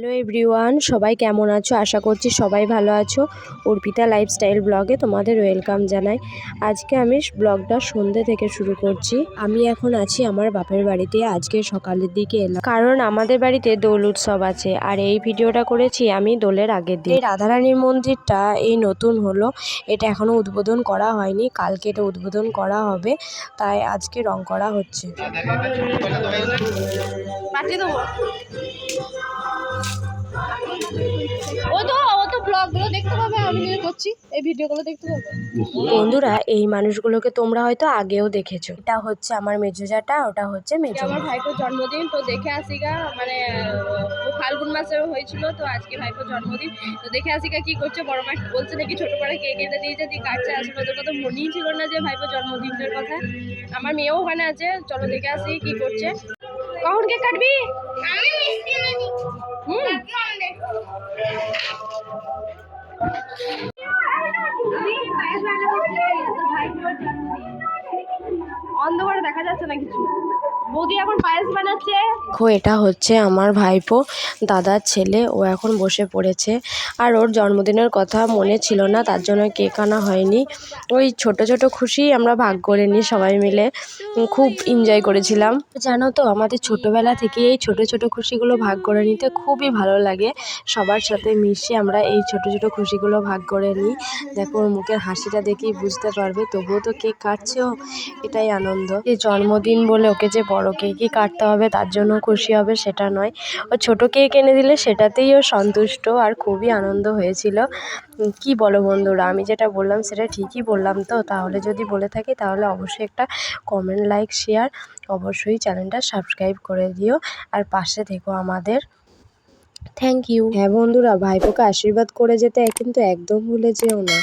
Hello everyone সবাই কেমন আছো? আশা করছি সবাই ভালো আছো। অর্পিতা লাইফস্টাইল ব্লগে তোমাদের ওয়েলকাম জানাই। আজকে আমি ব্লগটা সন্ধ্যে থেকে শুরু করছি। আমি এখন আছি আমার বাপের বাড়িতে, আজকে সকালের দিকে এলাম। কারণ আমাদের বাড়িতে দোল উৎসব আছে, আর এই ভিডিওটা করেছি আমি দোলের আগের দিন। রাধারানীর মন্দিরটা এই নতুন হলো, এটা এখনও উদ্বোধন করা হয়নি, কালকে এটা উদ্বোধন করা হবে, তাই আজকে রং করা হচ্ছে। আমি করছি। এই ভিডিওগুলো দেখতে পাবে বন্ধুরা এই মানুষগুলোকে তোমরা হয়তো আগেও দেখেছ। এটা হচ্ছে আমার মেজোজাটা ওটা হচ্ছে মেজো আমার ভাইপোর জন্মদিন তো দেখে আসি গা মানে ফাল্গুন মাসে হয়েছিল তো আজকে ভাইপোর জন্মদিন। তো দেখে আসি গা কি করছে বড় মা বলছে নাকি ছোট কেক এনে দিয়েছে দিয়ে কাটছে। আসলে ওদের কথা মনেই ছিল না যে ভাইপোর জন্মদিনের কথা। আমার মেয়েও ওখানে আছে চলো দেখে আসি কি করছে। কখন কেক কাটবি? হুম অন্ধকারে দেখা যাচ্ছে না কিছু? বৌদি এখন পায়েস বানাচ্ছে? দেখো, এটা হচ্ছে আমার ভাইপো, দাদার ছেলে। ও এখন বসে পড়েছে। আর ওর জন্মদিনের কথা মনে ছিল না, তার জন্য কেক আনা হয়নি। ওই ছোট ছোট খুশি আমরা ভাগ করে নিই সবাই মিলে। খুব এনজয় করেছিলাম। জানো তো, আমাদের ছোটোবেলা থেকে এই ছোট ছোট খুশিগুলো ভাগ করে নিতে খুবই ভালো লাগে। সবার সাথে মিশে আমরা এই ছোট ছোট খুশিগুলো ভাগ করে নিই। দেখো, ওর মুখের হাসিটা দেখেই বুঝতে পারবে, তবুও তো কেক কাটছেও। এটাই আনন্দ। এই জন্মদিন বলে ওকে যে বড় কেকই কাটতে হবে তার জন্য খুশি হবে সেটা নয়। ও ছোট কেক এনে দিলে সেটাতেই ও সন্তুষ্ট আর খুবই আনন্দ হয়েছিল। কি বলো বন্ধুরা আমি যেটা বললাম সেটা ঠিকই বললাম তো। তাহলে যদি বলে থাকি তাহলে অবশ্যই একটা কমেন্ট লাইক শেয়ার অবশ্যই চ্যানেলটা সাবস্ক্রাইব করে দিও। আর পাশে থেকো আমাদের। থ্যাংক ইউ হ্যাঁ বন্ধুরা ভাইপোকে আশীর্বাদ করে যেতে কিন্তু একদম ভুলে যেও না।